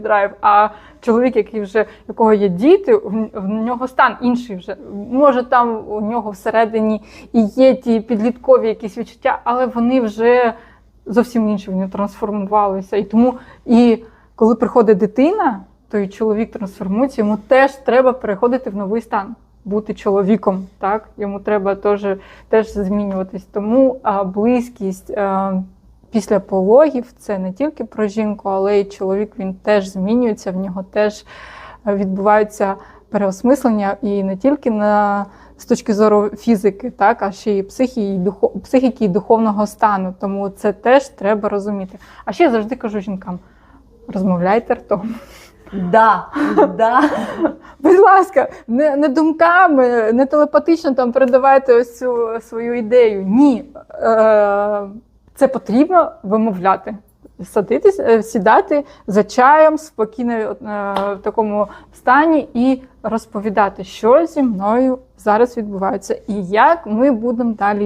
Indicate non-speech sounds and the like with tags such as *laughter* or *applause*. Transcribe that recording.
драйв. А чоловік, який вже якого є діти, в нього стан інший вже. Може, там у нього всередині і є ті підліткові якісь відчуття, але вони вже зовсім інші, вони трансформувалися. І тому і коли приходить дитина, то і чоловік трансформується, йому теж треба переходити в новий стан. Бути чоловіком, так йому треба теж, теж змінюватись. Тому а, близькість а, після пологів це не тільки про жінку, але й чоловік він теж змінюється, в нього теж е, відбуваються переосмислення і не тільки на з точки зору фізики, так, а ще й психіки, і духо, психіки і духовного стану. Тому це теж треба розуміти. А ще я завжди кажу жінкам: розмовляйте ртом. Да, да. *laughs* Будь ласка, не, не думками, не телепатично там передавайте ось цю свою ідею. Ні. Е, це потрібно вимовляти. Садитись, е, сідати за чаєм спокійно е, в такому стані і розповідати, що зі мною зараз відбувається, і як ми будемо далі